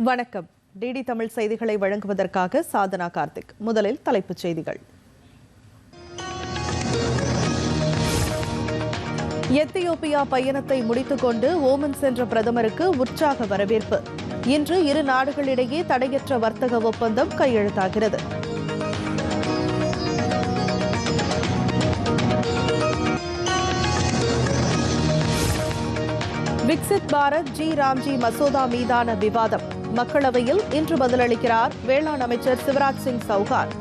வணக்கம். டிடி தமிழ் செய்திகளை வழங்குவதற்காக சாதனா கார்த்திக். முதலில் தலைப்புச் செய்திகள். எத்தியோப்பியா பயணத்தை முடித்துக்கொண்டு ஓமன் சென்ற பிரதமருக்கு உற்சாக வரவேற்பு. இன்று இரு நாடுகளிடையே தடையற்ற வர்த்தக ஒப்பந்தம் கையெழுத்தாகிறது. விக்சித் பாரத் ஜி. ராம்ஜி மசோதா மீதான விவாதம். மக்களவையில் இன்று பதிலளிக்கிறார் வேளாண் அமைச்சர் சிவராஜ் சிங் சௌகான்.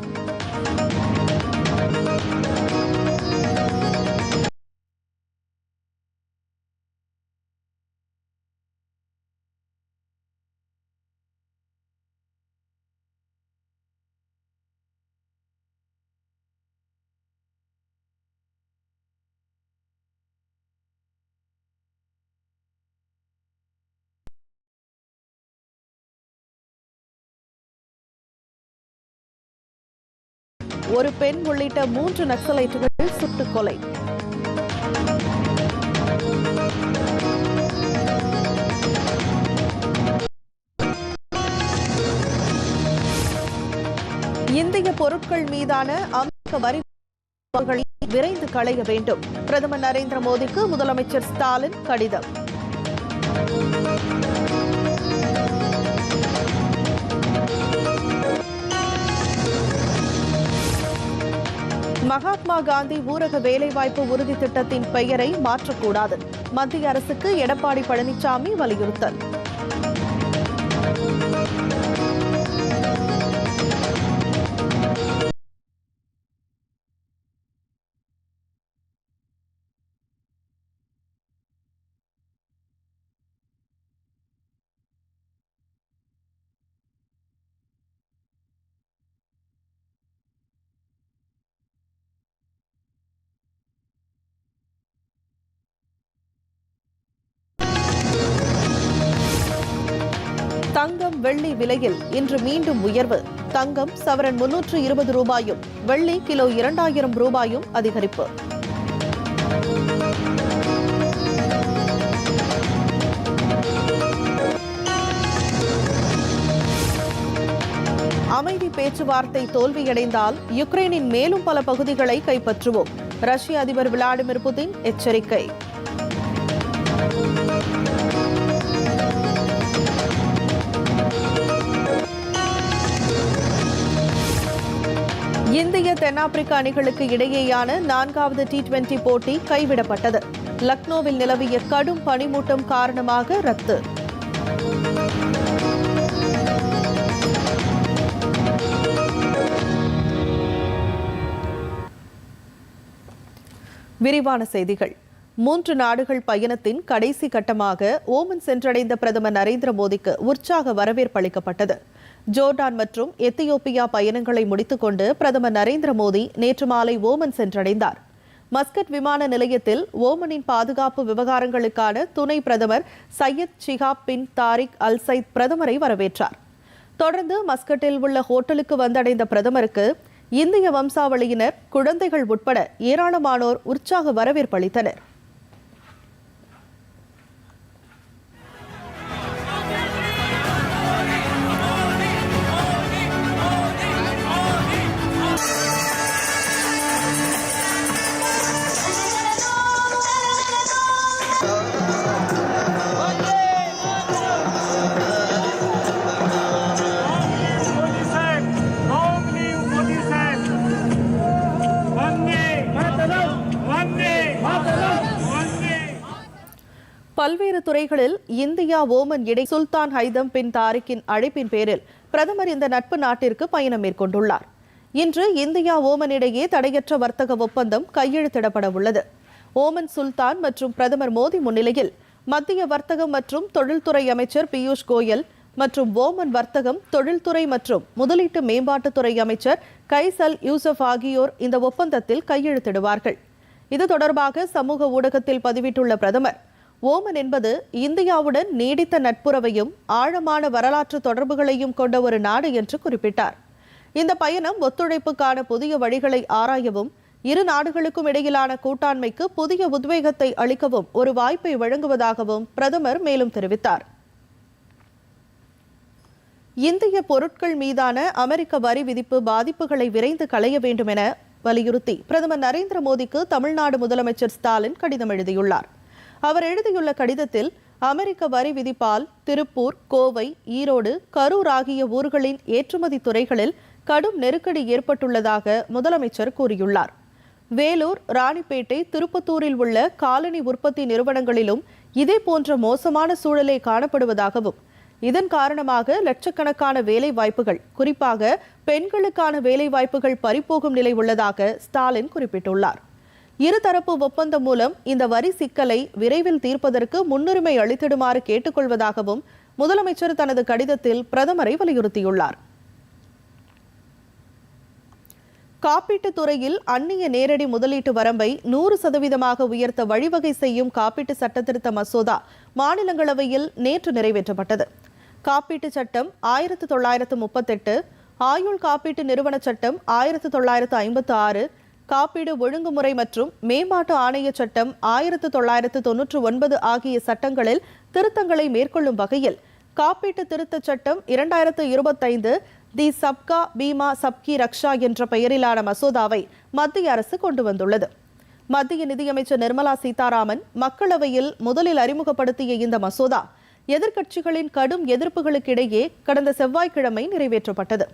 ஒரு பெண் உள்ளிட்ட மூன்று நக்சலைட்டுகள் சுட்டுக் கொலை. இந்திய பொருட்கள் மீதான அமெரிக்க வரி விரைந்து களைய வேண்டும். பிரதமர் நரேந்திர மோடிக்கு முதலமைச்சர் ஸ்டாலின் கடிதம். மகாத்மா காந்தி ஊரக வேலைவாய்ப்பு உறுதி திட்டத்தின் பெயரை மாற்றக்கூடாது. மத்திய அரசுக்கு எடப்பாடி பழனிசாமி வலியுறுத்தல். வெள்ளி விலையில் இன்று மீண்டும் உயர்வு. தங்கம் சவரன் முன்னூற்று இருபது ரூபாயும் வெள்ளி கிலோ இரண்டாயிரம் ரூபாயும் அதிகரிப்பு. அமைதி பேச்சுவார்த்தை தோல்வியடைந்தால் யுக்ரைனின் மேலும் பல பகுதிகளை கைப்பற்றுவோம். ரஷ்ய அதிபர் விளாடிமிர் புதின் எச்சரிக்கை. தென்னாப்பிரிக்க அணிகளுக்கு இடையேயான நான்காவது டி டுவெண்டி போட்டி கைவிடப்பட்டது. லக்னோவில் நிலவிய கடும் பனிமூட்டம் காரணமாக ரத்து. விரிவான செய்திகள். மூன்று நாடுகள் பயணத்தின் கடைசி கட்டமாக ஓமன் சென்றடைந்த பிரதமர் நரேந்திர மோடிக்கு உற்சாக வரவேற்பு அளிக்கப்பட்டது. ஜோர்டான் மற்றும் எத்தியோப்பியா பயணங்களை முடித்துக்கொண்டு பிரதமர் நரேந்திர மோடி நேற்று மாலை ஓமன் சென்றடைந்தார். மஸ்கட் விமான நிலையத்தில் ஓமனின் பாதுகாப்பு விவகாரங்களுக்கான துணை பிரதமர் சையத் ஷிஹாப் பின் தாரிக் அல் சைத் பிரதமரை வரவேற்றார். தொடர்ந்து மஸ்கட்டில் உள்ள ஹோட்டலுக்கு வந்தடைந்த பிரதமருக்கு இந்திய வம்சாவளியினர் குழந்தைகள் உட்பட ஏராளமானோர் உற்சாக வரவேற்பு அளித்தனர். பல்வேறு துறைகளில் இந்தியா ஓமன் இடை சுல்தான் ஹைதம் பின் தாரிக்கின் அழைப்பின் பேரில் பிரதமர் இந்த நட்பு நாட்டிற்கு பயணம் மேற்கொண்டுள்ளார். இன்று இந்தியா ஓமன் இடையே தடையற்ற வர்த்தக ஒப்பந்தம் கையெழுத்திடப்பட உள்ளது. ஓமன் சுல்தான் மற்றும் பிரதமர் மோடி முன்னிலையில் மத்திய வர்த்தகம் மற்றும் தொழில்துறை அமைச்சர் பியூஷ் கோயல் மற்றும் ஓமன் வர்த்தகம் தொழில்துறை மற்றும் முதலீட்டு மேம்பாட்டுத்துறை அமைச்சர் கைசல் யூசப் ஆகியோர் இந்த ஒப்பந்தத்தில் கையெழுத்திடுவார்கள். இது தொடர்பாக சமூக ஊடகத்தில் பதிவிட்டுள்ள பிரதமர் ஓமன் என்பது இந்தியாவுடன் நீடித்த நட்புறவையும் ஆழமான வரலாற்று தொடர்புகளையும் கொண்ட ஒரு நாடு என்று குறிப்பிட்டார். இந்த பயணம் ஒத்துழைப்புக்கான புதிய வழிகளை ஆராயவும் இரு நாடுகளுக்கும் இடையிலான கூட்டாண்மைக்கு புதிய உத்வேகத்தை அளிக்கவும் ஒரு வாய்ப்பை வழங்குவதாகவும் பிரதமர் மேலும் தெரிவித்தார். இந்திய பொருட்கள் மீதான அமெரிக்க வரி விதிப்பு பாதிப்புகளை விரைந்து களைய வேண்டும் என வலியுறுத்தி பிரதமர் நரேந்திர மோடிக்கு தமிழ்நாடு முதலமைச்சர் ஸ்டாலின் கடிதம் எழுதியுள்ளார். அவர் எழுதியுள்ள கடிதத்தில் அமெரிக்க வரி விதிப்பால் திருப்பூர் கோவை ஈரோடு கரூர் ஆகிய ஊர்களின் ஏற்றுமதி துறைகளில் கடும் நெருக்கடி ஏற்பட்டுள்ளதாக முதலமைச்சர் கூறியுள்ளார். வேலூர் ராணிப்பேட்டை திருப்பத்தூரில் உள்ள காலனி உற்பத்தி நிறுவனங்களிலும் இதே போன்ற மோசமான சூழலே காணப்படுவதாகவும் இதன் காரணமாக லட்சக்கணக்கான வேலை வாய்ப்புகள் குறிப்பாக பெண்களுக்கான வேலை வாய்ப்புகள் பறிபோகும் நிலை உள்ளதாக ஸ்டாலின் குறிப்பிட்டுள்ளார். இருதரப்பு ஒப்பந்தம் மூலம் இந்த வரி சிக்கலை விரைவில் தீர்ப்பதற்கு முன்னுரிமை அளித்திடுமாறு கேட்டுக்கொள்வதாகவும் முதலமைச்சர் தனது கடிதத்தில் பிரதமரை வலியுறுத்தியுள்ளார். காப்பீட்டுத் துறையில் அந்நிய நேரடி முதலீட்டு வரம்பை நூறு சதவீதமாக உயர்த்த வழிவகை செய்யும் காப்பீட்டு சட்டத்திருத்த மசோதா மாநிலங்களவையில் நேற்று நிறைவேற்றப்பட்டது. காப்பீட்டு சட்டம் ஆயிரத்து தொள்ளாயிரத்து முப்பத்தெட்டு ஆயுள் காப்பீட்டு நிறுவன சட்டம் ஆயிரத்து தொள்ளாயிரத்து ஐம்பத்து ஆறு காப்பீடு ஒழுங்குமுறை மற்றும் மேம்பாட்டு ஆணைய சட்டம் ஆயிரத்து தொள்ளாயிரத்து தொன்னூற்று ஒன்பது ஆகிய சட்டங்களில் திருத்தங்களை மேற்கொள்ளும் வகையில் காப்பீட்டு திருத்தச் சட்டம் இரண்டாயிரத்து இருபத்தைந்து தி சப்கா பீமா சப்கி ரக்ஷா என்ற பெயரிலான மசோதாவை மத்திய அரசு கொண்டு வந்துள்ளது. மத்திய நிதியமைச்சர் நிர்மலா சீதாராமன் மக்களவையில் முதலில் அறிமுகப்படுத்திய இந்த மசோதா எதிர்க்கட்சிகளின் கடும் எதிர்ப்புகளுக்கிடையே கடந்த செவ்வாய்க்கிழமை நிறைவேற்றப்பட்டது.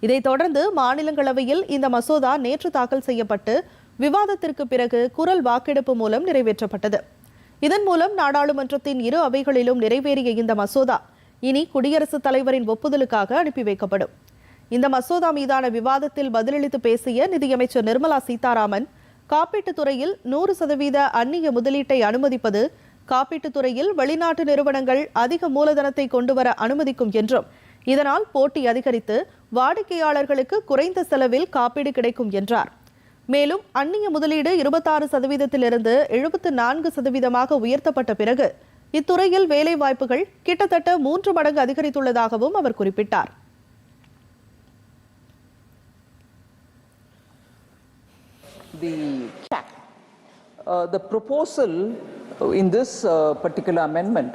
இதைத் தொடர்ந்து மாநிலங்களவையில் இந்த மசோதா நேற்று தாக்கல் செய்யப்பட்டு விவாதத்திற்கு பிறகு குரல் வாக்கெடுப்பு மூலம் நிறைவேற்றப்பட்டது. இதன் மூலம் நாடாளுமன்றத்தின் இரு அவைகளிலும் நிறைவேறிய இந்த மசோதா இனி குடியரசுத் தலைவரின் ஒப்புதலுக்காக அனுப்பி வைக்கப்படும். இந்த மசோதா மீதான விவாதத்தில் பதிலளித்து பேசிய நிதியமைச்சர் நிர்மலா சீதாராமன் காப்பீட்டுத் துறையில் நூறு சதவீத அந்நிய முதலீட்டை அனுமதிப்பது காப்பீட்டுத் துறையில் வெளிநாட்டு நிறுவனங்கள் அதிக மூலதனத்தை கொண்டுவர அனுமதிக்கும் என்றும் இதனால் போட்டி அதிகரித்து வாடிக்கையாளர்களுக்கு குறைந்த செலவில் காப்பீடு கிடைக்கும் என்றார் மேலும் அந்நிய முதலீடு இருபத்தாறு சதவீதத்திலிருந்து எழுபத்து நான்கு சதவீதமாக உயர்த்தப்பட்ட பிறகு இத்துறையில் வேலை வாய்ப்புகள் கிட்டத்தட்ட மூன்று மடங்கு அதிகரித்துள்ளதாகவும் அவர் குறிப்பிட்டார் the cap. Uh, The proposal in this uh, particular amendment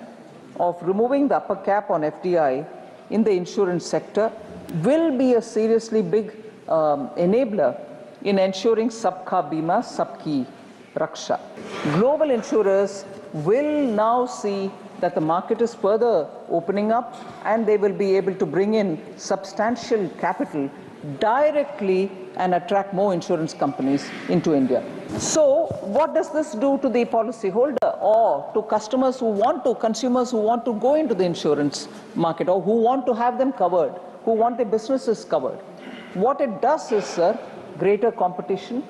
of removing the upper cap on FDI in the insurance sector will be a seriously big um, enabler in ensuring Sabka Bima, Sabki Raksha. Global insurers will now see that the market is further opening up and they will be able to bring in substantial capital directly and attract more insurance companies into India. So, what does this do to the policyholder or to customers who want to, consumers who want to go into the insurance market or who want to have them covered, who want their businesses covered? What it does is, sir, greater competition.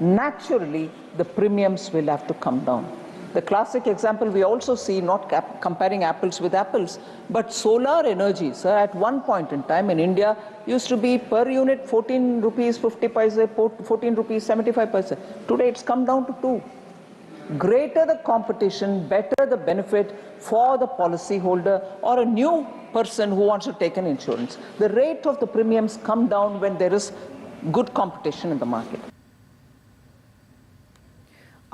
Naturally, the premiums will have to come down. The classic example we also see, not comparing apples with apples, but solar energy, sir, at one point in time in India used to be per unit 14 rupees 50 paise, 14 rupees 75 paise. Today it's come down to 2. Greater the competition, better the benefit for the policyholder or a new person who wants to take an insurance. The rate of the premiums come down when there is good competition in the market.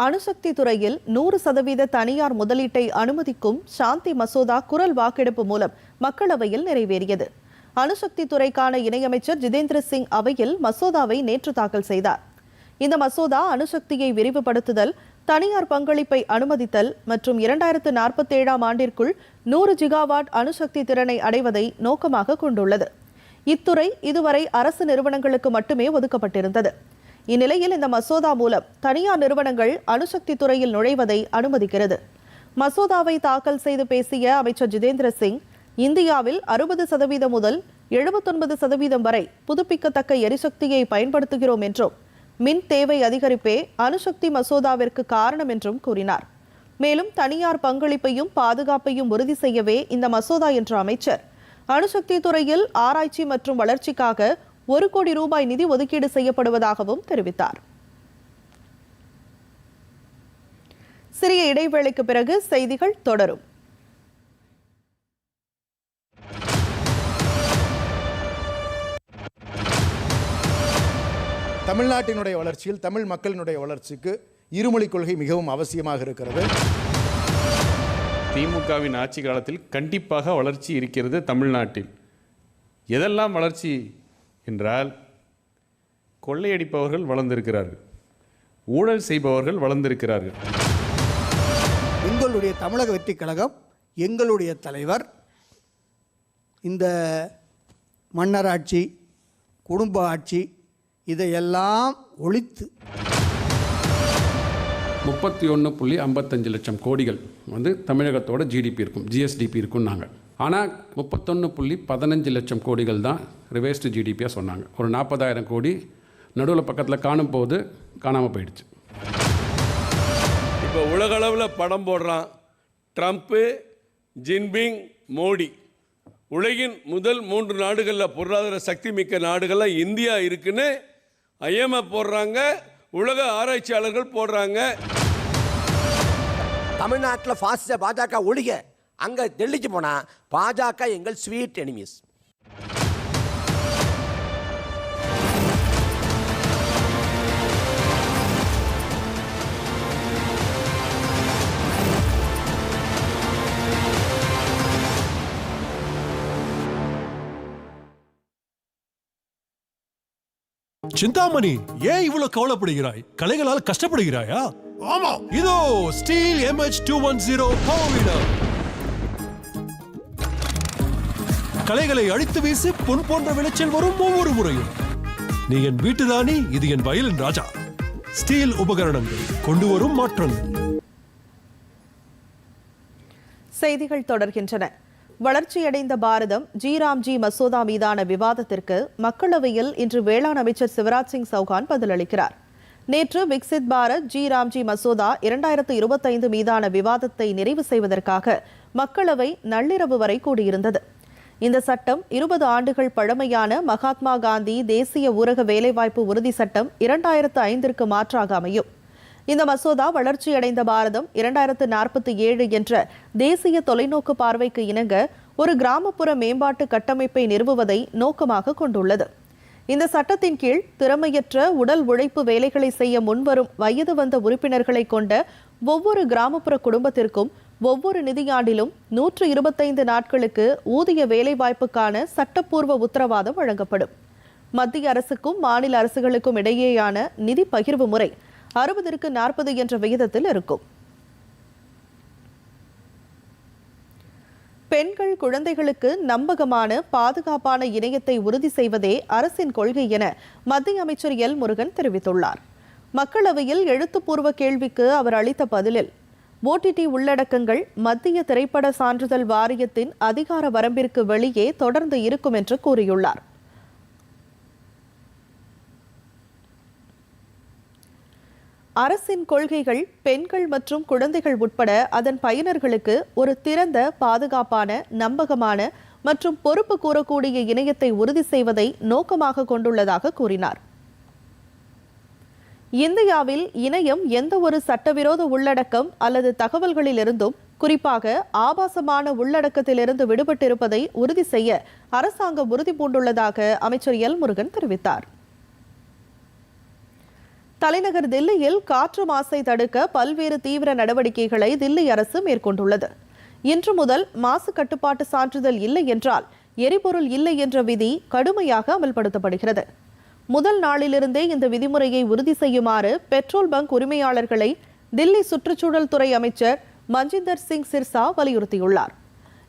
அணுசக்தி துறையில் நூறு சதவீத தனியார் முதலீட்டை அனுமதிக்கும் சாந்தி மசோதா குரல் வாக்கெடுப்பு மூலம் மக்களவையில் நிறைவேறியது. அணுசக்தி துறைக்கான இணையமைச்சர் ஜிதேந்திர சிங் அவையில் மசோதாவை நேற்று தாக்கல் செய்தார். இந்த மசோதா அணுசக்தியை விரிவுபடுத்துதல் தனியார் பங்களிப்பை அனுமதித்தல் மற்றும் இரண்டாயிரத்து நாற்பத்தேழாம் ஆண்டிற்குள் நூறு ஜிகாவாட் அணுசக்தி திறனை அடைவதை நோக்கமாக கொண்டுள்ளது. இத்துறை இதுவரை அரசு நிறுவனங்களுக்கு மட்டுமே ஒதுக்கப்பட்டிருந்தது. இந்நிலையில் இந்த மசோதா மூலம் தனியார் நிறுவனங்கள் அணுசக்தி துறையில் நுழைவதை அனுமதிக்கிறது. மசோதாவை தாக்கல் செய்து பேசிய அமைச்சர் ஜிதேந்திர சிங் இந்தியாவில் அறுபது சதவீதம் முதல் எழுபத்தொன்பது சதவீதம் வரை புதுப்பிக்கத்தக்க எரிசக்தியை பயன்படுத்துகிறோம் என்றும் மின் தேவை அதிகரிப்பே அணுசக்தி மசோதாவிற்கு காரணம் என்றும் கூறினார். மேலும் தனியார் பங்களிப்பையும் பாதுகாப்பையும் உறுதி செய்யவே இந்த மசோதா என்ற அமைச்சர். அணுசக்தி துறையில் ஆராய்ச்சி மற்றும் வளர்ச்சிக்காக ஒரு கோடி ரூபாய் நிதி ஒதுக்கீடு செய்யப்படுவதாகவும் தெரிவித்தார். சிறிய இடைவேளைக்கு பிறகு செய்திகள் தொடரும். தமிழ்நாட்டினுடைய வளர்ச்சியில் தமிழ் மக்களினுடைய வளர்ச்சிக்கு இருமொழிக் கொள்கை மிகவும் அவசியமாக இருக்கிறது. திமுகவின் ஆட்சி காலத்தில் கண்டிப்பாக வளர்ச்சி இருக்கிறது தமிழ்நாட்டில். எதெல்லாம் வளர்ச்சி என்றால் கொள்ளையடிப்பவர்கள் வளர்ந்திருக்கிறார்கள். ஊழல் செய்பவர்கள் வளர்ந்திருக்கிறார்கள். எங்களுடைய தமிழக வெற்றி கழகம் எங்களுடைய தலைவர் இந்த மன்னராட்சி குடும்ப ஆட்சி இதையெல்லாம் ஒழித்து முப்பத்தி ஒன்று புள்ளி ஐம்பத்தஞ்சு லட்சம் கோடிகள் வந்து தமிழகத்தோட ஜிடிபி இருக்கும் ஜிஎஸ்டிபி இருக்கும் நாங்கள் ஆனால் முப்பத்தொன்று புள்ளி பதினஞ்சு லட்சம் கோடிகள் தான் ரிவேஸ்டு ஜிடிபியாக சொன்னாங்க. ஒரு நாற்பதாயிரம் கோடி நடுவில் பக்கத்தில் காணும் போது காணாமல் போயிடுச்சு. இப்போ உலகளவில் படம் போடுறான். ட்ரம்ப்பு ஜின்பிங் மோடி உலகின் முதல் மூன்று நாடுகளில் பொருளாதார சக்தி மிக்க நாடுகளில் இந்தியா இருக்குன்னு ஐஎம்எஃப் போடுறாங்க உலக ஆராய்ச்சியாளர்கள் போடுறாங்க. தமிழ்நாட்டில் பாசிச பாஜக ஒழிக அங்கே டெல்லிக்கு போனால் பாஜக எங்கள் ஸ்வீட் எனிமீஸ் சிந்தாமணி ஏன் இவ்வளவு கவலைப்படுகிறாய்? கலைகளால் கஷ்டப்படுகிறாயா? ஆமா. இதோ steel MH two one zero கலைகளை அழித்து வீசி பொன் போன்ற விளைச்சல் வரும் ஒவ்வொரு முறையும். நீ என் வீட்டு ராணி இது என் வயலின் ராஜா. ஸ்டீல் உபகரணங்கள் கொண்டு வரும் மாற்றங்கள் செய்திகள் தொடர்கின்றன. வளர்ச்சியடைந்த பாரதம் ஜிராம்ஜி மசோதா மீதான விவாதத்திற்கு மக்களவையில் இன்று வேளாண் அமைச்சர் சிவராஜ் சிங் சௌகான் பதிலளிக்கிறார். நேற்று விக்சித் பாரத் ஜி ராம்ஜி மசோதா இரண்டாயிரத்து இருபத்தைந்து மீதான விவாதத்தை நிறைவு செய்வதற்காக மக்களவை நள்ளிரவு வரை கூடியிருந்தது. இந்த சட்டம் இருபது ஆண்டுகள் பழமையான மகாத்மா காந்தி தேசிய ஊரக வேலைவாய்ப்பு உறுதி சட்டம் இரண்டாயிரத்து ஐந்திற்கு மாற்றாக அமையும். இந்த மசோதா வளர்ச்சியடைந்த பாரதம் இரண்டாயிரத்து நாற்பத்தி ஏழு என்ற தேசிய தொலைநோக்கு பார்வைக்கு இணங்க ஒரு கிராமப்புற மேம்பாட்டு கட்டமைப்பை நிறுவுவதை நோக்கமாக கொண்டுள்ளது. இந்த சட்டத்தின் கீழ் திறமையற்ற உடல் உழைப்பு வேலைகளை செய்ய முன்வரும் வயது வந்த உறுப்பினர்களை கொண்ட ஒவ்வொரு கிராமப்புற குடும்பத்திற்கும் ஒவ்வொரு நிதியாண்டிலும் நூற்று இருபத்தைந்து நாட்களுக்கு ஊதிய வேலைவாய்ப்புக்கான சட்டப்பூர்வ உத்தரவாதம் வழங்கப்படும். மத்திய அரசுக்கும் மாநில அரசுகளுக்கும் இடையேயான நிதி பகிர்வு முறை அறுபதற்கு நாற்பது என்ற விகிதத்தில் இருக்கும். பெண்கள் குழந்தைகளுக்கு நம்பகமான பாதுகாப்பான இணையத்தை உறுதி செய்வதே அரசின் கொள்கை என மத்திய அமைச்சர் எல் முருகன் தெரிவித்துள்ளார். மக்களவையில் எழுத்துப்பூர்வ கேள்விக்கு அவர் அளித்த பதிலில் ஓடிடி உள்ளடக்கங்கள் மத்திய திரைப்பட சான்றிதழ் வாரியத்தின் அதிகார வரம்பிற்கு வெளியே தொடர்ந்து இருக்கும் என்று கூறியுள்ளார். அரசின் கொள்கைகள் பெண்கள் மற்றும் குழந்தைகள் உட்பட அதன் பயனர்களுக்கு ஒரு திறந்த பாதுகாப்பான நம்பகமான மற்றும் பொறுப்பு கூறக்கூடிய இணையத்தை உறுதி செய்வதை நோக்கமாக கொண்டுள்ளதாக கூறினார். இந்தியாவில் இணையம் எந்த ஒரு சட்டவிரோத உள்ளடக்கம் அல்லது தகவல்களிலிருந்தும் குறிப்பாக ஆபாசமான உள்ளடக்கத்திலிருந்து விடுபட்டிருப்பதை உறுதி செய்ய அரசாங்கம் உறுதி பூண்டுள்ளதாக அமைச்சர் எல் முருகன் தெரிவித்தார். தலைநகர் தில்லியில் காற்று மாசை தடுக்க பல்வேறு தீவிர நடவடிக்கைகளை தில்லி அரசு மேற்கொண்டுள்ளது. இன்று முதல் மாசு கட்டுப்பாட்டு சான்றிதழ் இல்லை என்றால் எரிபொருள் இல்லை என்ற விதி கடுமையாக அமல்படுத்தப்படுகிறது. முதல் நாளிலிருந்தே இந்த விதிமுறையை உறுதி செய்யுமாறு பெட்ரோல் பங்க் உரிமையாளர்களை தில்லி சுற்றுச்சூழல் துறை அமைச்சர் மஞ்சிந்தர் சிங் சிர்சா வலியுறுத்தியுள்ளார்.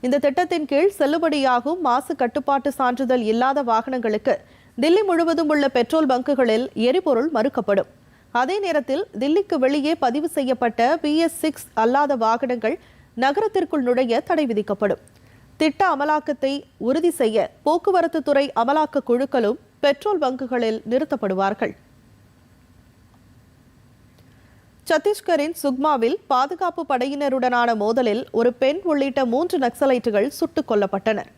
இந்த திட்டத்தின் கீழ் செல்லுபடியாகும் மாசு கட்டுப்பாட்டு சான்றிதழ் இல்லாத வாகனங்களுக்கு தில்லி முழுவதும் உள்ள பெட்ரோல் பங்குகளில் எரிபொருள் மறுக்கப்படும். அதே நேரத்தில் தில்லிக்கு வெளியே பதிவு செய்யப்பட்ட பிஎஸ் சிக்ஸ் அல்லாத வாகனங்கள் நகரத்திற்குள் நுழைய தடை விதிக்கப்படும். திட்ட அமலாக்கத்தை உறுதி செய்ய போக்குவரத்து துறை அமலாக்க குழுக்களும் பெட்ரோல் பங்குகளில் நிறுத்தப்படுவார்கள். சத்தீஸ்கரின் சுக்மாவில் பாதுகாப்பு படையினருடனான மோதலில் ஒரு பெண் உள்ளிட்ட மூன்று நக்சலைட்டுகள் சுட்டுக் கொல்லப்பட்டனர்.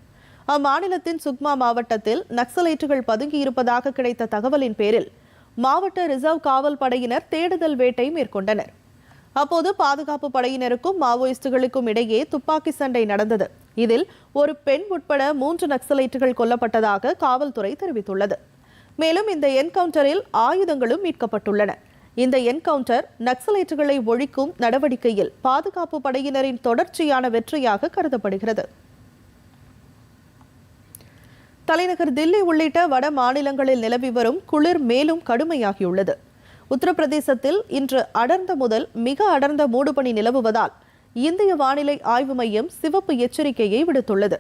அம்மாநிலத்தின் சுக்மா மாவட்டத்தில் நக்சலைட்டுகள் பதுங்கியிருப்பதாக கிடைத்த தகவலின் பேரில் மாவட்ட ரிசர்வ் காவல் படையினர் தேடுதல் வேட்டை மேற்கொண்டனர். அப்போது பாதுகாப்பு படையினருக்கும் மாவோயிஸ்டுகளுக்கும் இடையே துப்பாக்கி சண்டை நடந்தது. இதில் ஒரு பெண் உட்பட மூன்று நக்சலைட்டுகள் கொல்லப்பட்டதாக காவல்துறை தெரிவித்துள்ளது. மேலும் இந்த என்கவுண்டரில் ஆயுதங்களும் மீட்கப்பட்டுள்ளன. இந்த என்கவுண்டர் நக்சலைட்டுகளை ஒழிக்கும் நடவடிக்கையில் பாதுகாப்பு படையினரின் தொடர்ச்சியான வெற்றியாக கருதப்படுகிறது. தலைநகர் தில்லி உள்ளிட்ட வட மாநிலங்களில் நிலவி வரும் குளிர் மேலும் கடுமையாகியுள்ளது. உத்தரப்பிரதேசத்தில் இன்று அடர்ந்த முதல் மிக அடர்ந்த மூடுபனி நிலவுவதால் இந்திய வானிலை ஆய்வு மையம் சிவப்பு எச்சரிக்கையை விடுத்துள்ளது.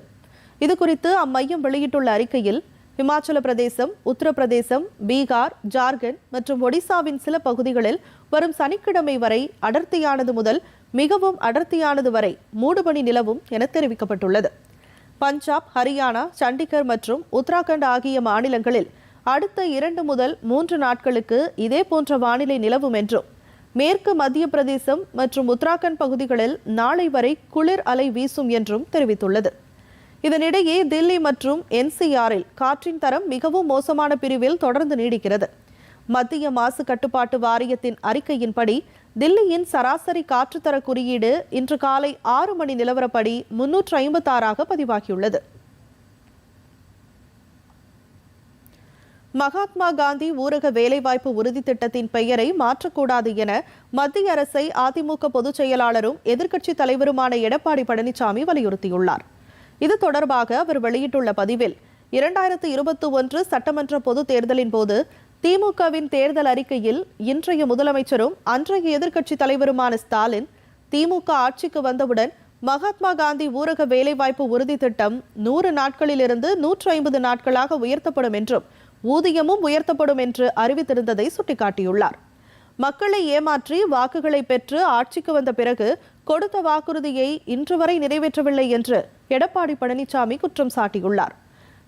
இதுகுறித்து அம்மையம் வெளியிட்டுள்ள அறிக்கையில் இமாச்சல பிரதேசம் உத்தரப்பிரதேசம் பீகார் ஜார்க்கண்ட் மற்றும் ஒடிசாவின் சில பகுதிகளில் வரும் சனிக்கிழமை வரை அடர்த்தியானது முதல் மிகவும் அடர்த்தியானது வரை மூடுபனி நிலவும் என தெரிவிக்கப்பட்டுள்ளது. பஞ்சாப் ஹரியானா சண்டிகர் மற்றும் உத்தராகண்ட் ஆகிய மாநிலங்களில் அடுத்த இரண்டு முதல் மூன்று நாட்களுக்கு இதே போன்ற வானிலை நிலவும் என்றும் மேற்கு மத்திய பிரதேசம் மற்றும் உத்தராகண்ட் பகுதிகளில் நாளை வரை குளிர் அலை வீசும் என்றும் தெரிவித்துள்ளது. இதனிடையே தில்லி மற்றும் என்சிஆரில் காற்றின் தரம் மிகவும் மோசமான பிரிவில் தொடர்ந்து நீடிக்கிறது. மத்திய மாசு கட்டுப்பாட்டு வாரியத்தின் அறிக்கையின்படி தில்லியின் சராசரி காற்றுத்தர குறியீடு இன்று காலை ஆறு மணி நிலவரப்படி முன்னூற்று ஐம்பத்தாறாக பதிவாகியுள்ளது. மகாத்மா காந்தி ஊரக வேலைவாய்ப்பு உறுதி திட்டத்தின் பெயரை மாற்றக்கூடாது என மத்திய அரசை அதிமுக பொதுச் செயலாளரும் எதிர்க்கட்சித் தலைவருமான எடப்பாடி பழனிசாமி வலியுறுத்தியுள்ளார். இது தொடர்பாக அவர் வெளியிட்டுள்ள பதிவில் இரண்டாயிரத்து இருபத்தி ஒன்று சட்டமன்ற பொதுத் தேர்தலின் போது திமுகவின் தேர்தல் அறிக்கையில் இன்றைய முதலமைச்சரும் அன்றைய எதிர்க்கட்சித் தலைவருமான ஸ்டாலின் திமுக ஆட்சிக்கு வந்தவுடன் மகாத்மா காந்தி ஊரக வேலைவாய்ப்பு உறுதி திட்டம் நூறு நாட்களிலிருந்து நூற்று ஐம்பது நாட்களாக உயர்த்தப்படும் என்றும் ஊதியமும் உயர்த்தப்படும் என்று அறிவித்திருந்ததை சுட்டிக்காட்டியுள்ளார். மக்களை ஏமாற்றி வாக்குகளை பெற்று ஆட்சிக்கு வந்த பிறகு கொடுத்த வாக்குறுதியை இன்று வரை நிறைவேற்றவில்லை என்று எடப்பாடி பழனிசாமி குற்றம் சாட்டியுள்ளார்.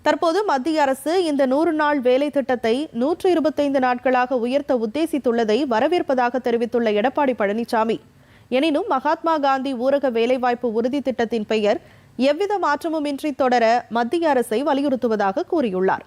தற்போது மத்திய அரசு இந்த நூறு நாள் வேலை திட்டத்தை நூற்று இருபத்தைந்து நாட்களாக உயர்த்த உத்தேசித்துள்ளதை வரவேற்பதாக தெரிவித்துள்ள எடப்பாடி பழனிசாமி. எனினும் மகாத்மா காந்தி ஊரக வேலைவாய்ப்பு உறுதி திட்டத்தின் பெயர் எவ்வித மாற்றமுமின்றி தொடர மத்திய அரசை வலியுறுத்துவதாக கூறியுள்ளார்.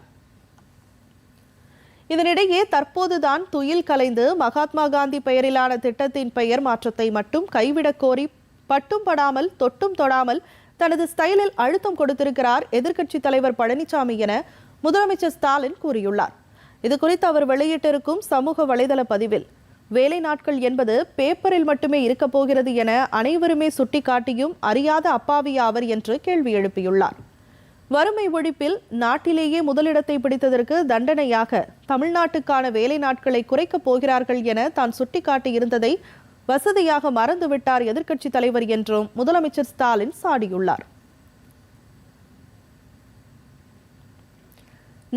இதனிடையே தற்போதுதான் துயில் கலைந்து மகாத்மா காந்தி பெயரிலான திட்டத்தின் பெயர் மாற்றத்தை மட்டும் கைவிடக் கோரி பட்டும் படாமல் தொட்டும் தொடாமல் தனது ஸ்டைலில் அழுத்தம் கொடுத்திருக்கிறார் எதிர்க்கட்சித் தலைவர் பழனிசாமி என முதலமைச்சர் ஸ்டாலின் கூறியுள்ளார். இதுகுறித்து அவர் வெளியிட்டிருக்கும் சமூக வலைதள பதிவில் வேலை நாட்கள் என்பது பேப்பரில் மட்டுமே இருக்கப் போகிறது என அனைவருமே சுட்டிக்காட்டியும் அறியாத அப்பாவியா அவர் என்று கேள்வி எழுப்பியுள்ளார். வறுமை ஒழிப்பில் நாட்டிலேயே முதலிடத்தை பிடித்ததற்கு தண்டனையாக தமிழ்நாட்டுக்கான வேலை நாட்களை குறைக்கப் போகிறார்கள் என தான் சுட்டிக்காட்டியிருந்ததை வசதியாக மறந்துவிட்டார் எதிர்க்கட்சித் தலைவர் என்றும் முதலமைச்சர் ஸ்டாலின் சாடியுள்ளார்.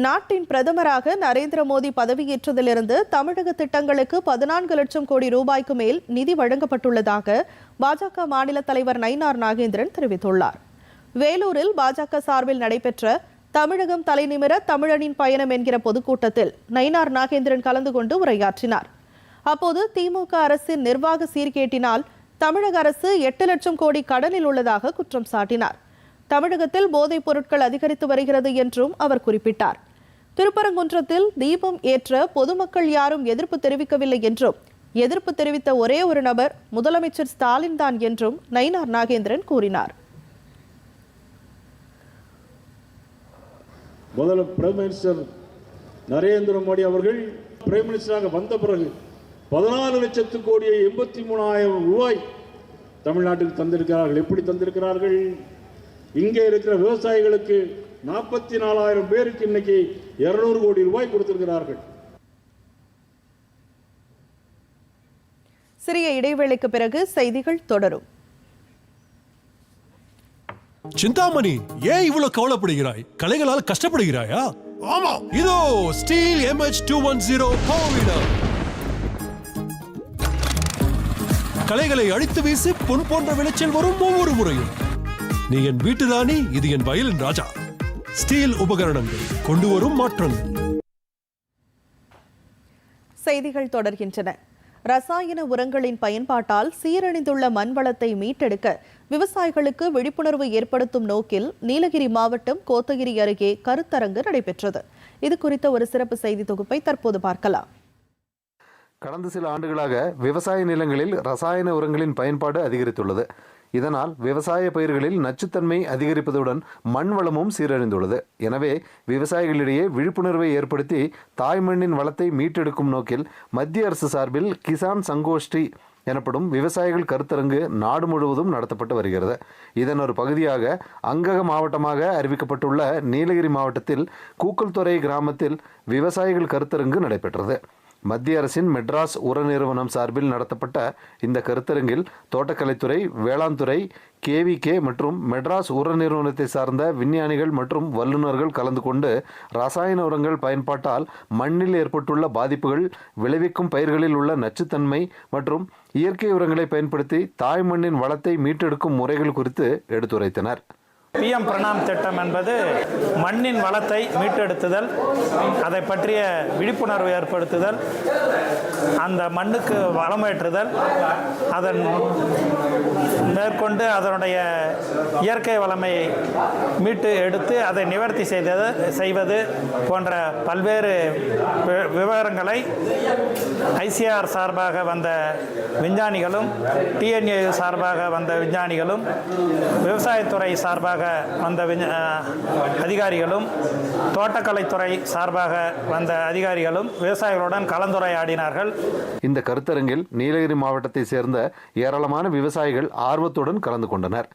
நாட்டின் பிரதமராக நரேந்திர மோடி பதவியேற்றதிலிருந்து தமிழக திட்டங்களுக்கு பதினான்கு லட்சம் கோடி ரூபாய்க்கு மேல் நிதி வழங்கப்பட்டுள்ளதாக பாஜக மாநில தலைவர் நயினார் நாகேந்திரன் தெரிவித்துள்ளார். வேலூரில் பாஜக சார்பில் நடைபெற்ற தமிழகம் தலைநிமிர தமிழனின் பயணம் என்கிற பொதுக்கூட்டத்தில் நயினார் நாகேந்திரன் கலந்து கொண்டு உரையாற்றினார். அப்போது திமுக அரசின் நிர்வாக சீர்கேட்டினால் தமிழக அரசு எட்டு லட்சம் கோடி கடனில் உள்ளதாக குற்றம் சாட்டினார். தமிழகத்தில் போதைப் பொருட்கள் அதிகரித்து வருகிறது என்றும் அவர் குறிப்பிட்டார். திருப்பரங்குன்றத்தில் தீபம் ஏற்ற பொதுமக்கள் யாரும் எதிர்ப்பு தெரிவிக்கவில்லை என்றும் எதிர்ப்பு தெரிவித்த ஒரே ஒரு நபர் முதலமைச்சர் ஸ்டாலின் தான் என்றும் நயினார் நாகேந்திரன் கூறினார். முதல்ல பிரைம் மினிஸ்டர் நரேந்திர மோடி அவர்கள் பிரைம் மினிஸ்டராக வந்த பிறகு பதினாலு லட்சத்து கோடியை எண்பத்தி மூணாயிரம் ரூபாய் தமிழ்நாட்டுக்கு தந்திருக்கிறார்கள். எப்படி தந்திருக்கிறார்கள்? இங்கே இருக்கிற விவசாயிகளுக்கு நாற்பத்தி நாலாயிரம் பேருக்கு இன்னைக்கு இருநூறு கோடி ரூபாய் கொடுத்திருக்கிறார்கள். சிறிய இடைவேளைக்கு பிறகு செய்திகள் தொடரும். சிந்தாமணி ஏன் இவ்வளவு கவலைப்படுகிறாய்? கலைகளால் கஷ்டப்படுகிறாயா? ஆமா. இதோ steel MH two one zero கலைகளை அழித்து வீசி பொன் போன்ற விளைச்சல் வரும் ஒவ்வொரு முறையும். நீ என் வீட்டு ராணி இது என் வயலின் ராஜா. ஸ்டீல் உபகரணங்கள் கொண்டு வரும் மாற்றங்கள். செய்திகள் தொடர்கின்றன. ரசாயன உரங்களின் பயன்பாட்டால் சீரழிந்துள்ள மண் வளத்தை மீட்டெடுக்க விவசாயிகளுக்கு விழிப்புணர்வு ஏற்படுத்தும் நோக்கில் நீலகிரி மாவட்டம் கோத்தகிரி அருகே கருத்தரங்கு நடைபெற்றது. இது குறித்த ஒரு சிறப்பு செய்தி தொகுப்பை தற்போது பார்க்கலாம். கடந்த சில ஆண்டுகளாக விவசாய நிலங்களில் ரசாயன உரங்களின் பயன்பாடு அதிகரித்துள்ளது. இதனால் விவசாய பயிர்களில் நச்சுத்தன்மை அதிகரிப்பதுடன் மண் வளமும் சீரழிந்துள்ளது. எனவே விவசாயிகளிடையே விழிப்புணர்வை ஏற்படுத்தி தாய் மண்ணின் வளத்தை மீட்டெடுக்கும் நோக்கில் மத்திய அரசு சார்பில் கிசான் சங்கோஷ்டி எனப்படும் விவசாயிகள் கருத்தரங்கு நாடு முழுவதும் நடத்தப்பட்டு வருகிறது. இதன் ஒரு பகுதியாக அங்கக மாவட்டமாக அறிவிக்கப்பட்டுள்ள நீலகிரி மாவட்டத்தில் கூக்கல்துறை கிராமத்தில் விவசாயிகள் கருத்தரங்கு நடைபெற்றது. மத்திய அரசின் மெட்ராஸ் உர நிறுவனம் சார்பில் நடத்தப்பட்ட இந்த கருத்தரங்கில் தோட்டக்கலைத்துறை வேளாண் துறை கேவிகே மற்றும் மெட்ராஸ் உர நிறுவனத்தை சார்ந்த விஞ்ஞானிகள் மற்றும் வல்லுநர்கள் கலந்து கொண்டு ரசாயன உரங்கள் பயன்பாட்டால் மண்ணில் ஏற்பட்டுள்ள பாதிப்புகள் விளைவிக்கும் பயிர்களில் உள்ள நச்சுத்தன்மை மற்றும் இயற்கை உரங்களை பயன்படுத்தி தாய் மண்ணின் வளத்தை மீட்டெடுக்கும் முறைகள் குறித்து எடுத்துரைத்தனர். பிஎம் பிரணாம் திட்டம் என்பது மண்ணின் வளத்தை மீட்டெடுத்துதல் அதை பற்றிய விழிப்புணர்வு ஏற்படுத்துதல் அந்த மண்ணுக்கு வளமேற்றுதல் அதன் மேற்கொண்டு அதனுடைய இயற்கை வளமையை மீட்டு எடுத்து அதை நிவர்த்தி செய்தது செய்வது போன்ற பல்வேறு வி- விவரங்களை ஐசிஆர் சார்பாக வந்த விஞ்ஞானிகளும் டிஎன்ஏ சார்பாக வந்த விஞ்ஞானிகளும் விவசாயத்துறை சார்பாக வந்த அதிகாரிகளும் தோட்டக்கலைத்துறை சார்பாக வந்த அதிகாரிகளும் விவசாயிகளுடன் கலந்துரையாடினார்கள். இந்த கருத்தரங்கில் நீலகிரி மாவட்டத்தை சேர்ந்த ஏராளமான விவசாயிகள் ஆர்வத்துடன் கலந்து கொண்டனர்.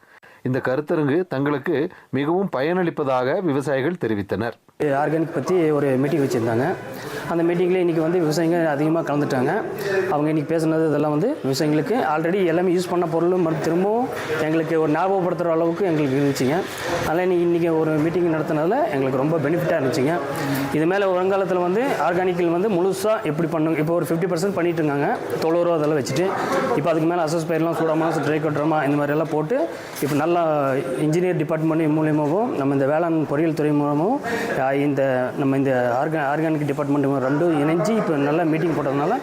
இந்த கருத்தரங்கு தங்களுக்கு மிகவும் பயனளிப்பதாக விவசாயிகள் தெரிவித்தனர். ஆர்கானிக் பற்றி ஒரு மீட்டிங் வச்சுருந்தாங்க. அந்த மீட்டிங்கில் இன்றைக்கி வந்து விவசாயிங்க அதிகமாக கலந்துட்டாங்க. அவங்க இன்றைக்கி பேசுனது இதெல்லாம் வந்து விவசாயிங்களுக்கு ஆல்ரெடி எல்லாமே யூஸ் பண்ண பொருளும் மறு திரும்பவும் எங்களுக்கு ஒரு ஞாபகப்படுத்துகிற அளவுக்கு எங்களுக்கு இருந்துச்சுங்க. அதனால் இன்றைக்கி இன்றைக்கி ஒரு மீட்டிங் நடத்தினதில் எங்களுக்கு ரொம்ப பெனிஃபிட்டாக இருந்துச்சுங்க. இது மேலே வருங்காலத்தில் வந்து ஆர்கானிக்கில் வந்து முழுசாக எப்படி பண்ணுங்க இப்போ ஒரு ஃபிஃப்டி பர்சன்ட் பண்ணிட்டு இருக்காங்க. தொண்ணூறு அதெல்லாம் வச்சுட்டு. இப்போ அதுக்கு மேலே அசஸ் பயிரெலாம் சூடாமல் ட்ரை கட்டுறோமா இந்த மாதிரியெல்லாம் போட்டு இப்போ நல்லா இன்ஜினியர் டிபார்ட்மெண்ட் மூலியமாகவும் நம்ம இந்த வேளாண் பொறியியல் துறை மூலமாகவும் இந்த நம்ம இந்த ஆர்கா ஆர்கானிக் டிபார்ட்மெண்ட் ரெண்டும் இணைஞ்சு இப்போ நல்லா மீட்டிங் போட்டதுனால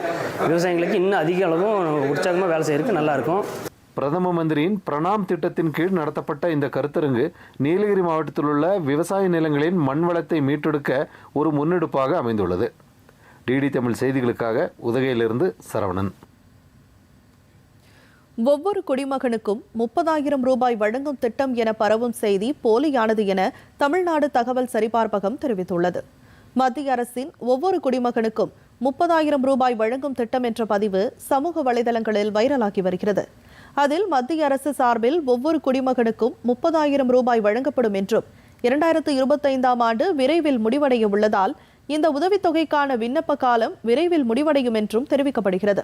விவசாயிகளுக்கு இன்னும் அதிக அளவும் உற்சாகமாக வேலை செய்யறதுக்கு நல்லாயிருக்கும் பிரதம மந்திரியின் பிரணாம் திட்டத்தின் கீழ் நடத்தப்பட்ட இந்த கருத்தரங்கு நீலகிரி மாவட்டத்தில் உள்ள விவசாய நிலங்களின் மண் வளத்தை மீட்டெடுக்க ஒரு முன்னெடுப்பாக அமைந்துள்ளது. டிடி தமிழ் செய்திகளுக்காக உதகையிலிருந்து சரவணன். ஒவ்வொரு குடிமகனுக்கும் முப்பதாயிரம் ரூபாய் வழங்கும் திட்டம் என பரவும் செய்தி போலியானது என தமிழ்நாடு தகவல் சரிபார்ப்பகம் தெரிவித்துள்ளது. மத்திய அரசின் ஒவ்வொரு குடிமகனுக்கும் முப்பதாயிரம் ரூபாய் வழங்கும் திட்டம் என்ற பதிவு சமூக வலைதளங்களில் வைரலாகி வருகிறது. அதில் மத்திய அரசு சார்பில் ஒவ்வொரு குடிமகனுக்கும் முப்பதாயிரம் ரூபாய் வழங்கப்படும் என்றும் இரண்டாயிரத்து இருபத்தைந்தாம் ஆண்டு விரைவில் முடிவடைய உள்ளதால் இந்த உதவித்தொகைக்கான விண்ணப்ப காலம் விரைவில் முடிவடையும் என்றும் தெரிவிக்கப்படுகிறது.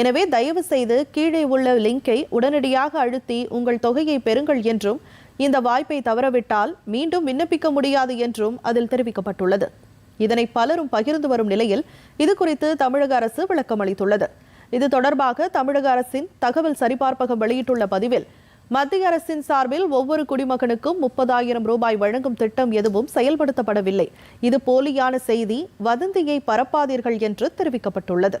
எனவே தயவு செய்து கீழே உள்ள லிங்கை உடனடியாக அழுத்தி உங்கள் தொகையை பெறுங்கள் என்றும் இந்த வாய்ப்பை தவறவிட்டால் மீண்டும் விண்ணப்பிக்க முடியாது என்றும் அதில் தெரிவிக்கப்பட்டுள்ளது. இதனை பலரும் பகிர்ந்து வரும் நிலையில் இது குறித்து தமிழக அரசு விளக்கம் அளித்துள்ளது. இது தொடர்பாக தமிழக அரசின் தகவல் சரிபார்ப்பகம் வெளியிட்டுள்ள பதிவில் மத்திய அரசின் சார்பில் ஒவ்வொரு குடிமகனுக்கும் முப்பதாயிரம் ரூபாய் வழங்கும் திட்டம் எதுவும் செயல்படுத்தப்படவில்லை. இது போலியான செய்தி வதந்தியை பரப்பாதீர்கள் என்று தெரிவிக்கப்பட்டுள்ளது.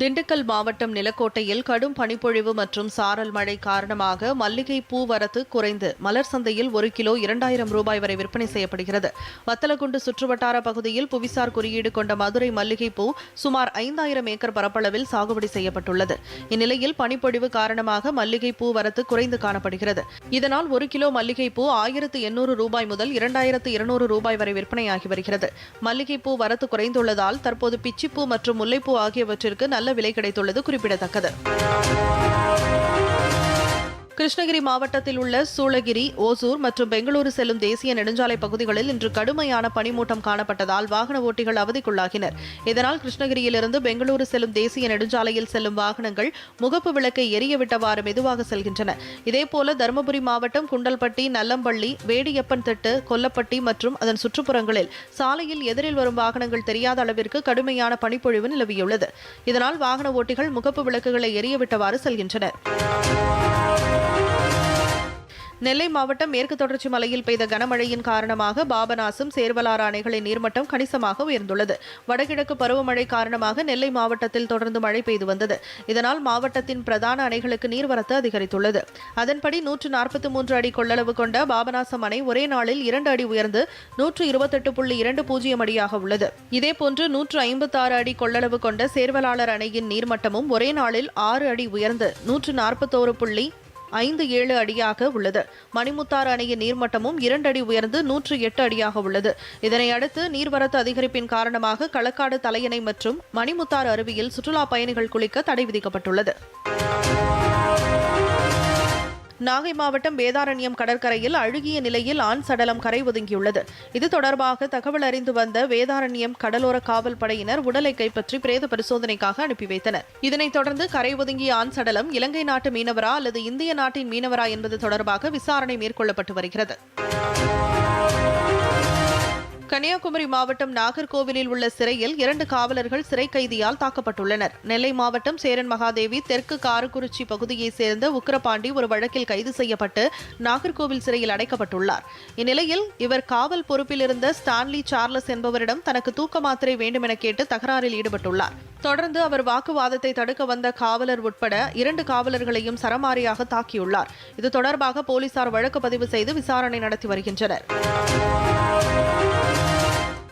திண்டுக்கல் மாவட்டம் நிலக்கோட்டையில் கடும் பனிப்பொழிவு மற்றும் சாரல் மழை காரணமாக மல்லிகை பூ வரத்து குறைந்து. மலர் சந்தையில் ஒரு கிலோ இரண்டாயிரம் ரூபாய் வரை விற்பனை செய்யப்படுகிறது. வத்தலகுண்டு சுற்றுவட்டார பகுதியில் புவிசார் குறியீடு கொண்ட மதுரை மல்லிகை பூ சுமார் ஐந்தாயிரம் ஏக்கர் பரப்பளவில் சாகுபடி செய்யப்பட்டுள்ளது. இந்நிலையில் பனிப்பொழிவு காரணமாக மல்லிகை பூ வரத்து குறைந்து காணப்படுகிறது. இதனால் ஒரு கிலோ மல்லிகை பூ ஆயிரத்து எண்ணூறு ரூபாய் முதல் இரண்டாயிரத்து இருநூறு ரூபாய் வரை விற்பனையாகி வருகிறது. மல்லிகை பூ வரத்து குறைந்துள்ளதால் தற்போது பிச்சிப்பூ மற்றும் முல்லைப்பூ ஆகியவற்றிற்கு நல்ல விலை கிடைத்துள்ளது குறிப்பிடத்தக்கது. கிருஷ்ணகிரி மாவட்டத்தில் உள்ள சூளகிரி ஓசூர் மற்றும் பெங்களூரு செல்லும் தேசிய நெடுஞ்சாலை பகுதிகளில் இன்று கடுமையான பனிமூட்டம் காணப்பட்டதால் வாகன ஓட்டிகள் அவதிக்குள்ளாகினர். இதனால் கிருஷ்ணகிரியிலிருந்து பெங்களூரு செல்லும் தேசிய நெடுஞ்சாலையில் செல்லும் வாகனங்கள் முகப்பு விளக்கை எரிய விட்டவாறு மெதுவாக செல்கின்றன. இதேபோல தருமபுரி மாவட்டம் குண்டல்பட்டி நல்லம்பள்ளி வேடியப்பன் திட்டு கொல்லப்பட்டி மற்றும் அதன் சுற்றுப்புறங்களில் சாலையில் எதிரில் வரும் வாகனங்கள் தெரியாத அளவிற்கு கடுமையான பனிப்பொழிவு நிலவியுள்ளது. இதனால் வாகன ஓட்டிகள் முகப்பு விளக்குகளை எரிய விட்டவாறு செல்கின்றனர். நெல்லை மாவட்டம் மேற்கு தொடர்ச்சி மலையில் பெய்த கனமழையின் காரணமாக பாபநாசம் சேர்வலாறு அணைகளின் நீர்மட்டம் கணிசமாக உயர்ந்துள்ளது. வடகிழக்கு பருவமழை காரணமாக நெல்லை மாவட்டத்தில் தொடர்ந்து மழை பெய்து வந்தது. இதனால் மாவட்டத்தின் பிரதான அணைகளுக்கு நீர்வரத்து அதிகரித்துள்ளது. அதன்படி நூற்று நாற்பத்தி மூன்று அடி கொள்ளளவு கொண்ட பாபநாசம் அணை ஒரே நாளில் இரண்டு அடி உயர்ந்து நூற்று இருபத்தெட்டு புள்ளி இரண்டு பூஜ்ஜியம் அடியாக உள்ளது. இதேபோன்று நூற்று ஐம்பத்தாறு அடி கொள்ளளவு கொண்ட சேர்வலாளர் அணையின் நீர்மட்டமும் ஒரே நாளில் ஆறு அடி உயர்ந்து நூற்று நாற்பத்தோரு புள்ளி ஐந்து ஏழு அடியாக உள்ளது. மணிமுத்தாறு அணையின் நீர்மட்டமும் இரண்டு அடி உயர்ந்து நூற்று எட்டு அடியாக உள்ளது. இதனை அடுத்து நீர்வரத்து அதிகரிப்பின் காரணமாக களக்காடு தலையணை மற்றும் மணிமுத்தாறு அருவியில் சுற்றுலா பயணிகள் குளிக்க தடை விதிக்கப்பட்டுள்ளது. நாகை மாவட்டம் வேதாரண்யம் கடற்கரையில் அழுகிய நிலையில் ஆண் சடலம் கரை ஒதுங்கியுள்ளது. இது தொடர்பாக தகவல் அறிந்து வந்த வேதாரண்யம் கடலோர காவல் படையினர் உடலை கைப்பற்றி பிரேத பரிசோதனைக்காக அனுப்பி வைத்தனர். இதனைத் தொடர்ந்து கரை ஒதுங்கிய ஆண் சடலம் இலங்கை நாட்டு மீனவரா அல்லது இந்திய நாட்டின் மீனவரா என்பது தொடர்பாக விசாரணை மேற்கொள்ளப்பட்டு வருகிறது. கன்னியாகுமரி மாவட்டம் நாகர்கோவிலில் உள்ள சிறையில் இரண்டு காவலர்கள் சிறை கைதியால் தாக்கப்பட்டுள்ளனர். நெல்லை மாவட்டம் சேரன் மகாதேவி தெற்கு காரக்குறிச்சி பகுதியைச் சேர்ந்த உக்கிரபாண்டி ஒரு வழக்கில் கைது செய்யப்பட்டு நாகர்கோவில் சிறையில் அடைக்கப்பட்டுள்ளார். இந்நிலையில் இவர் காவல் பொறுப்பில் இருந்த ஸ்டான்லி சார்லஸ் என்பவரிடம் தனக்கு தூக்க மாத்திரை வேண்டும் என கேட்டு தகராறில் ஈடுபட்டுள்ளார். தொடர்ந்து அவர் வாக்குவாதத்தை தடுக்க வந்த காவலர் உட்பட இரண்டு காவலர்களையும் சரமாரியாக தாக்கியுள்ளார். இது தொடர்பாக போலீசார் வழக்கு பதிவு செய்து விசாரணை நடத்தி வருகின்றனர்.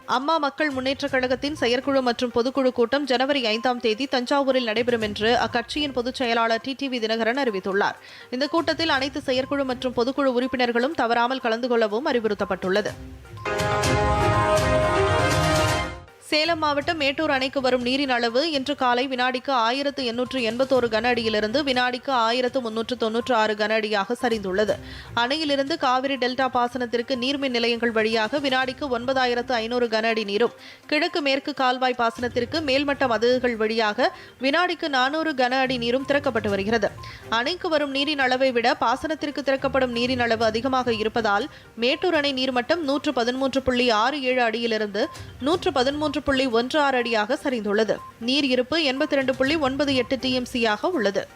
அம்மா மக்கள் முன்னேற்றக் கழகத்தின் செயற்குழு மற்றும் பொதுக்குழு கூட்டம் ஜனவரி ஐந்தாம் தேதி தஞ்சாவூரில் நடைபெறும் என்று அக்கட்சியின் பொதுச் செயலாளர் டிடிவி தினகரன் அறிவித்துள்ளார். இந்த கூட்டத்தில் அனைத்து செயற்குழு மற்றும் பொதுக்குழு உறுப்பினர்களும் தவறாமல் கலந்து கொள்ளவும் அறிவுறுத்தப்பட்டுள்ளது. சேலம் மாவட்டம் மேட்டூர் அணைக்கு வரும் நீரின் அளவு இன்று காலை வினாடிக்கு ஆயிரத்து எண்ணூற்று எண்பத்தோரு கன அடியிலிருந்து வினாடிக்கு ஆயிரத்து முன்னூற்று தொன்னூற்று ஆறு கன அடியாக சரிந்துள்ளது. அணையிலிருந்து காவிரி டெல்டா பாசனத்திற்கு நீர்மின் நிலையங்கள் வழியாக வினாடிக்கு ஒன்பதாயிரத்து ஐநூறு கன அடி நீரும் கிழக்கு மேற்கு கால்வாய் பாசனத்திற்கு மேல்மட்ட மதகுகள் வழியாக வினாடிக்கு நானூறு கன அடி நீரும் திறக்கப்பட்டு வருகிறது. அணைக்கு வரும் நீரின் அளவை விட பாசனத்திற்கு திறக்கப்படும் நீரின் அளவு அதிகமாக இருப்பதால் மேட்டூர் அணை நீர்மட்டம் நூற்று பதிமூன்று புள்ளி ஆறு ஏழு அடியிலிருந்து நூற்று பதிமூன்று புள்ளி ஒன்று ஆறு அடியாக சரிந்துள்ளது. நீர் இருப்பு எண்பத்தி இரண்டு புள்ளி ஒன்பது எட்டு டிஎம்சியாக உள்ளது.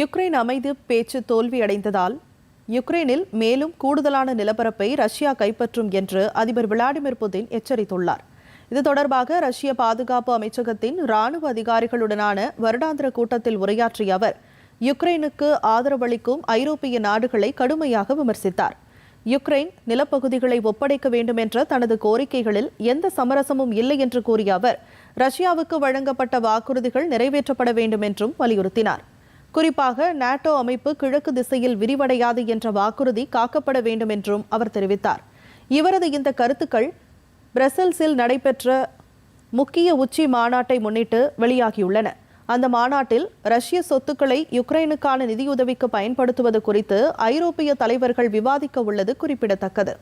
யுக்ரைன் அமைதி பேச்சு தோல்வியடைந்ததால் யுக்ரைனில் மேலும் கூடுதலான நிலப்பரப்பை ரஷ்யா கைப்பற்றும் என்று அதிபர் விளாடிமிர் புதின் எச்சரித்துள்ளார். இது தொடர்பாக ரஷ்ய பாதுகாப்பு அமைச்சகத்தின் ராணுவ அதிகாரிகளுடனான வருடாந்திர கூட்டத்தில் உரையாற்றிய அவர் யுக்ரைனுக்கு ஆதரவளிக்கும் ஐரோப்பிய நாடுகளை கடுமையாக விமர்சித்தார். யுக்ரைன் நிலப்பகுதிகளை ஒப்படைக்க வேண்டும் என்ற தனது கோரிக்கைகளில் எந்த சமரசமும் இல்லை என்று கூறிய அவர் ரஷ்யாவுக்கு வழங்கப்பட்ட வாக்குறுதிகள் நிறைவேற்றப்பட வேண்டும் என்றும் வலியுறுத்தினார். குறிப்பாக நாட்டோ அமைப்பு கிழக்கு திசையில் விரிவடையாது என்ற வாக்குறுதி காக்கப்பட வேண்டும் என்றும் அவர் தெரிவித்தார். இவரது இந்த கருத்துக்கள் பிரசல்ஸில் நடைபெற்ற முக்கிய உச்சி மாநாட்டை முன்னிட்டு வெளியாகியுள்ளன. அந்த மாநாட்டில் ரஷ்ய சொத்துக்களை யுக்ரைனுக்கான நிதியுதவிக்கு பயன்படுத்துவது குறித்து ஐரோப்பிய தலைவர்கள் விவாதிக்க உள்ளது குறிப்பிடத்தக்கது.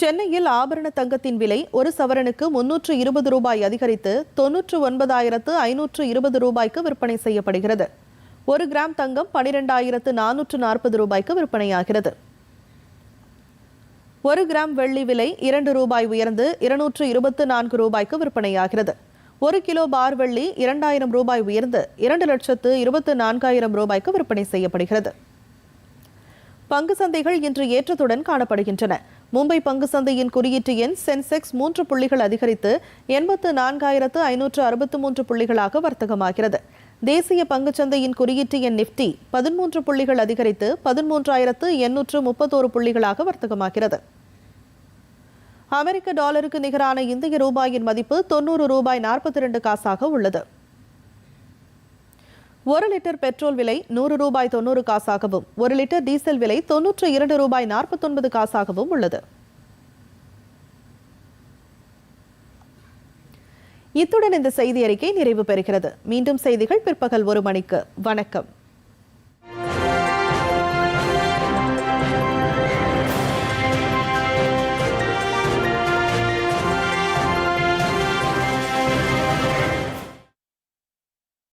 சென்னையில் ஆபரண தங்கத்தின் விலை ஒரு சவரனுக்கு முன்னூற்று இருபது ரூபாய் அதிகரித்து தொன்னூற்று ஒன்பதாயிரத்து ஐநூற்று இருபது ரூபாய்க்கு விற்பனை செய்யப்படுகிறது. ஒரு கிராம் தங்கம் பனிரெண்டாயிரத்து நானூற்று நாற்பது ரூபாய்க்கு விற்பனையாகிறது. ஒரு கிராம் வெள்ளி விலை இரண்டு ரூபாய் உயர்ந்து இருநூற்று இருபத்து நான்கு ரூபாய்க்கு விற்பனையாகிறது. ஒரு கிலோ பார் வெள்ளி இரண்டாயிரம் ரூபாய் உயர்ந்து இரண்டு லட்சத்து இருபத்து நான்காயிரம் ரூபாய்க்கு விற்பனை செய்யப்படுகிறது. பங்கு சந்தைகள் இன்று ஏற்றத்துடன் காணப்படுகின்றன. மும்பை பங்கு சந்தையின் குறியீட்டு எண் சென்செக்ஸ் மூன்று புள்ளிகள் அதிகரித்து எண்பத்து நான்காயிரத்து ஐநூற்று அறுபத்து மூன்று புள்ளிகளாக வர்த்தகமாகிறது. தேசிய பங்குச்சந்தையின் குறியீட்டு எண் நிப்டி பதிமூன்று புள்ளிகள் அதிகரித்து பதிமூன்றாயிரத்து எண்ணூற்று முப்பத்தோரு புள்ளிகளாக வர்த்தகமாகிறது. அமெரிக்க டாலருக்கு நிகரான இந்திய ரூபாயின் மதிப்பு தொன்னூறு ரூபாய் நாற்பத்தி ரெண்டு காசாக உள்ளது. ஒரு லிட்டர் பெட்ரோல் விலை நூறு ரூபாய் தொண்ணூறு காசாகவும் ஒரு லிட்டர் டீசல் விலை தொன்னூற்று இரண்டு ரூபாய் நாற்பத்தொன்பது காசாகவும் உள்ளது. இத்துடன் இந்த செய்தி அறிக்கை நிறைவு பெறுகிறது. மீண்டும் செய்திகள் பிற்பகல் ஒரு மணிக்கு. வணக்கம்.